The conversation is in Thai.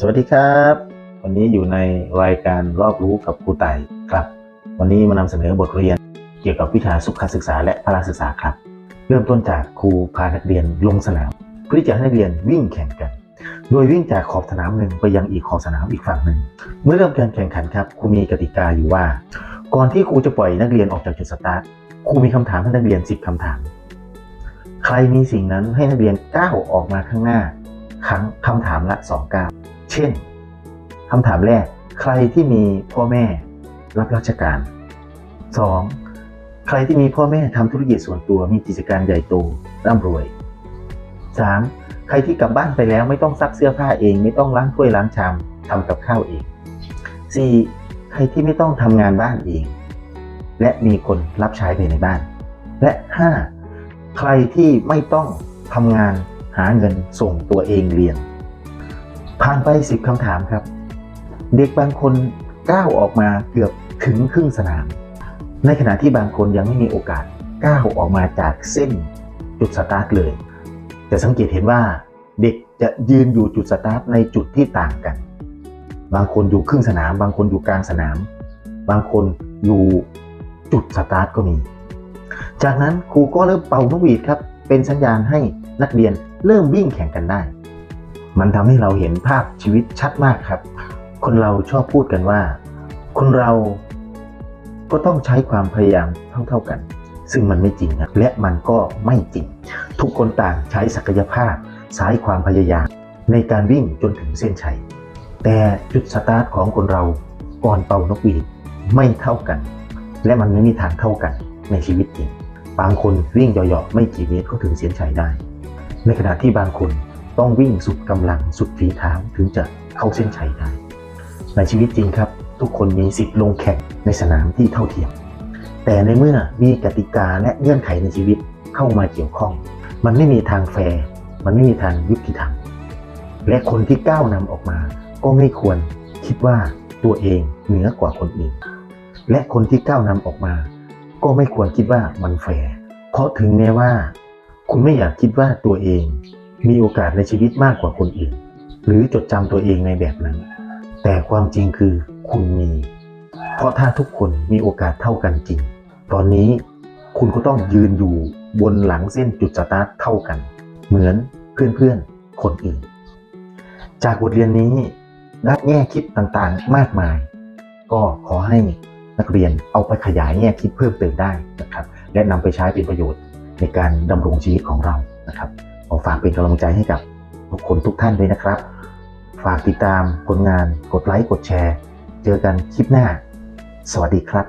สวัสดีครับ วันนี้อยู่ในรายการรอบรู้กับครูไต่ครับ วันนี้มานำเสนอบทเรียน เกี่ยวกับวิชาสุขศึกษาและพละศึกษาครับ เริ่มต้นจากครูพานักเรียนลงสนามเพื่อที่จะให้นักเรียนวิ่งแข่งกัน โดยวิ่งจากขอบสนามหนึ่งไปยังอีกขอบสนามอีกฝั่งหนึ่ง เมื่อเริ่มการแข่งขันครับครูมีกติกาอยู่ว่า ก่อนที่ครูจะปล่อยนักเรียนออกจากจุดสตาร์ทครูมีคำถามให้นักเรียน 10คำถาม ใครมีสิ่งนั้นให้นักเรียนก้าวออกมาข้างหน้าครั้งคำถามละ2ก้าว ช่นคำถามแรก ใครที่มีพ่อแม่รับราชการ 2. ใครที่มีพ่อแม่ทำธุรกิจส่วนตัวมีกิจการใหญ่โตร่ำรวย 3. ใครที่กลับบ้านไปแล้วไม่ต้องซักเสื้อผ้าเอง ไม่ต้องล้างถ้วยล้างชามทำกับข้าวเอง 4. ใครที่ไม่ต้องทำงานบ้านเอง และมีคนรับใช้ภายในบ้าน และ 5. ใครที่ไม่ต้องทำงานหาเงินส่งตัวเองเรียน ผ่านไป 10คำถามครับ เด็กบางคนก้าวออกมาเกือบถึงครึ่งสนาม ในขณะที่บางคนยังไม่มีโอกาสก้าวออกมาจากเส้นจุดสตาร์ทเลย จะสังเกตเห็นว่าเด็กจะยืนอยู่จุดสตาร์ทในจุดที่ต่างกัน บางคนอยู่ครึ่งสนาม บางคนอยู่กลางสนาม บางคนอยู่จุดสตาร์ทก็มี จากนั้นครูก็เริ่มเป่านกหวีดครับ เป็นสัญญาณให้นักเรียนเริ่มวิ่งแข่งกันได้ มันทำให้เราเห็นภาพชีวิตชัดมากครับ คนเราชอบพูดกันว่า คนเราก็ต้องใช้ความพยายามเท่าๆกัน ซึ่งมันไม่จริงนะและมันก็ไม่จริง ทุกคนต่างใช้ศักยภาพใช้ความพยายาม ในการวิ่งจนถึงเส้นชัย แต่จุดสตาร์ทของคนเราก่อนเป่านกหวีดไม่เท่ากัน และมันไม่มีทางเท่ากันในชีวิตจริง บางคนวิ่งเหยาะๆไม่กี่เมตรก็ถึงเส้นชัยได้ ในขณะที่บางคน ต้องวิ่งสุดกำลังสุดฝีเท้าถึงจะเข้าเส้นชัยได้ ในชีวิตจริงครับ ทุกคนมีสิทธิ์ลงแข่งในสนามที่เท่าเทียม แต่ในเมื่อมีกติกาและเงื่อนไขในชีวิตเข้ามาเกี่ยวข้อง มันไม่มีทางแฟร์มันไม่มีทางยุติธรรมและคนที่ก้าวนำออกมา ก็ไม่ควรคิดว่าตัวเองเหนือกว่าคนอื่น และคนที่ก้าวนำออกมา ก็ไม่ควรคิดว่ามันแฟร์เพราะถึงแม้ว่า คุณไม่อยากคิดว่าตัวเอง มีโอกาสในชีวิตมากกว่าคนอื่น หรือจดจำตัวเองในแบบนั้น แต่ความจริงคือคุณมี เพราะถ้าทุกคนมีโอกาสเท่ากันจริง ตอนนี้คุณก็ต้องยืนอยู่บนหลังเส้นจุดสตาร์ทเท่ากัน เหมือนเพื่อนๆ คนอื่น จากบทเรียนนี้ได้แง่คิดต่างๆ มากมาย ก็ขอให้นักเรียนเอาไปขยายแง่คิดเพิ่มเติมได้นะครับ และนำไปใช้เป็นประโยชน์ในการดำรงชีวิตของเรานะครับ ขอฝากเป็นกำลังใจให้กับทุกคนทุกท่านด้วยนะครับ ฝากติดตามผลงานกดไลค์กดแชร์ เจอกันคลิปหน้า สวัสดีครับ